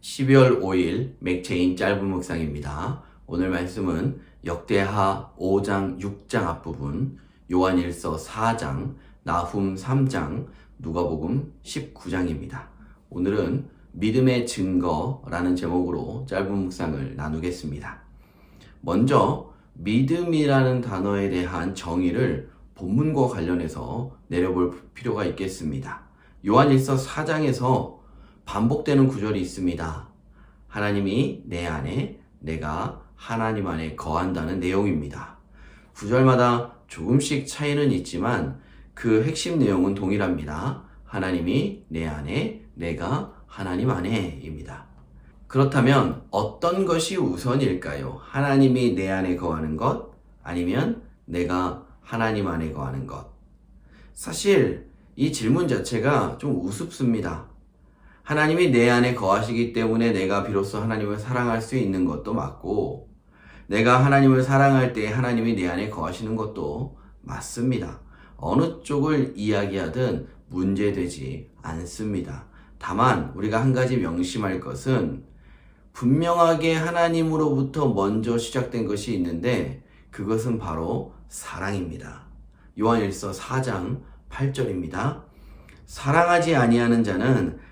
12월 5일 맥체인 짧은 묵상입니다. 오늘 말씀은 역대하 5장 6장 앞부분, 요한일서 4장, 나훔 3장, 누가복음 19장입니다. 오늘은 믿음의 증거라는 제목으로 짧은 묵상을 나누겠습니다. 먼저 믿음이라는 단어에 대한 정의를 본문과 관련해서 내려볼 필요가 있겠습니다. 요한일서 4장에서 반복되는 구절이 있습니다. 하나님이 내 안에, 내가 하나님 안에 거한다는 내용입니다. 구절마다 조금씩 차이는 있지만 그 핵심 내용은 동일합니다. 하나님이 내 안에, 내가 하나님 안에입니다. 그렇다면 어떤 것이 우선일까요? 하나님이 내 안에 거하는 것, 아니면 내가 하나님 안에 거하는 것? 사실 이 질문 자체가 좀 우습습니다. 하나님이 내 안에 거하시기 때문에 내가 비로소 하나님을 사랑할 수 있는 것도 맞고, 내가 하나님을 사랑할 때 하나님이 내 안에 거하시는 것도 맞습니다. 어느 쪽을 이야기하든 문제되지 않습니다. 다만, 우리가 한 가지 명심할 것은 분명하게 하나님으로부터 먼저 시작된 것이 있는데, 그것은 바로 사랑입니다. 요한일서 4장 8절입니다. 사랑하지 아니하는 자는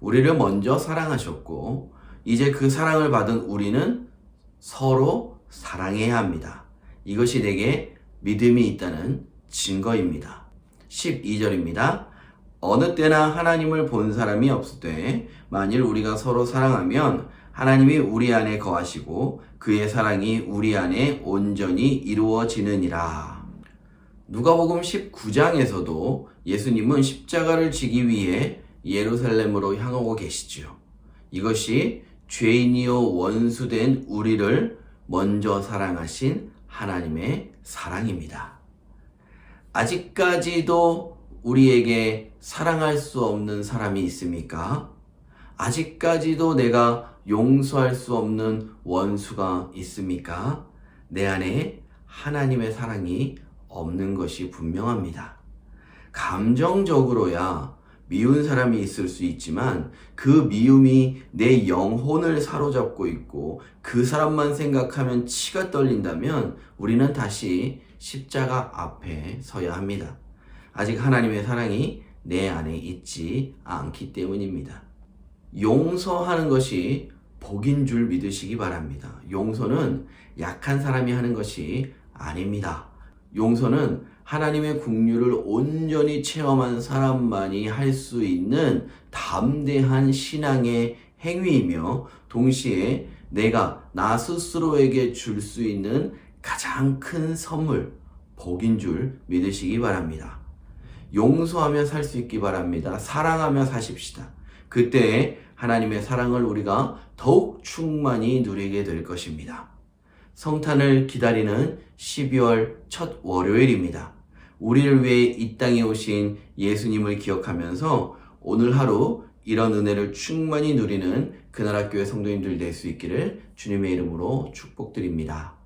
우리를 먼저 사랑하셨고 이제 그 사랑을 받은 우리는 서로 사랑해야 합니다. 이것이 내게 믿음이 있다는 증거입니다. 12절입니다. 어느 때나 하나님을 본 사람이 없을 때 만일 우리가 서로 사랑하면 하나님이 우리 안에 거하시고 그의 사랑이 우리 안에 온전히 이루어지느니라. 누가복음 19장에서도 예수님은 십자가를 지기 위해 예루살렘으로 향하고 계시지요. 이것이 죄인이요 원수된 우리를 먼저 사랑하신 하나님의 사랑입니다. 아직까지도 우리에게 사랑할 수 없는 사람이 있습니까? 아직까지도 내가 용서할 수 없는 원수가 있습니까? 내 안에 하나님의 사랑이 없는 것이 분명합니다. 감정적으로야 미운 사람이 있을 수 있지만 그 미움이 내 영혼을 사로잡고 있고 그 사람만 생각하면 치가 떨린다면 우리는 다시 십자가 앞에 서야 합니다. 아직 하나님의 사랑이 내 안에 있지 않기 때문입니다. 용서하는 것이 복인 줄 믿으시기 바랍니다. 용서는 약한 사람이 하는 것이 아닙니다. 용서는 하나님의 국류를 온전히 체험한 사람만이 할 수 있는 담대한 신앙의 행위이며 동시에 내가 나 스스로에게 줄 수 있는 가장 큰 선물, 복인 줄 믿으시기 바랍니다. 용서하며 살 수 있기 바랍니다. 사랑하며 사십시다. 그때 하나님의 사랑을 우리가 더욱 충만히 누리게 될 것입니다. 성탄을 기다리는 12월 첫 월요일입니다. 우리를 위해 이 땅에 오신 예수님을 기억하면서 오늘 하루 이런 은혜를 충만히 누리는 그나라 교회 성도님들 될 수 있기를 주님의 이름으로 축복드립니다.